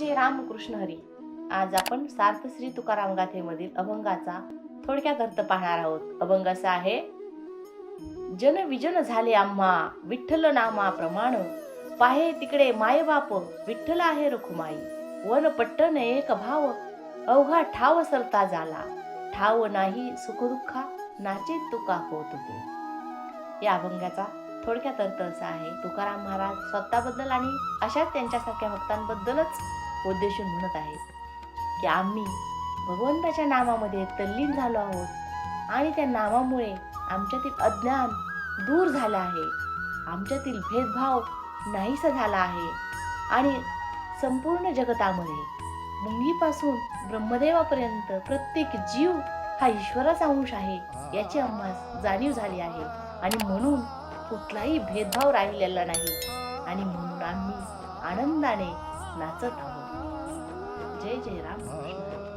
रामकृष्ण हरी. आज आपण सार्थ श्री तुकाराम गाथेमधील अभंगाचा थोडक्यात अर्थ पाहणार आहोत. अभंग असा आहे जन विजन झाले आम्हा विठ्ठल नामा प्रमाण पाहे तिकडे माय बाप विठ्ठल आहे रखुमाई वन पट्टन एक भाव अवघा ठाव सरता झाला ठाव नाही सुखदुःखा नाचे तुका होत होते या अभंगाचा थोडक्यात अर्थ असा आहे तुकाराम महाराज स्वतःबद्दल आणि अशाच त्यांच्यासारख्या भक्तांबद्दलच उद्देशून म्हणत आहेत की आम्ही भगवंताच्या नामामध्ये तल्लीन झालो आहोत आणि त्या नामामुळे आमच्यातील अज्ञान दूर झालं आहे. आमच्यातील भेदभाव नाहीसा झाला आहे. आणि संपूर्ण जगतामध्ये मुंगीपासून ब्रह्मदेवापर्यंत प्रत्येक जीव हा ईश्वराचा अंश आहे याची आम्हाला जाणीव झाली आहे. आणि म्हणून कुठलाही भेदभाव राहिलेला नाही. आणि म्हणून आम्ही आनंदाने नाचत आहोत. जय जय राम कृष्ण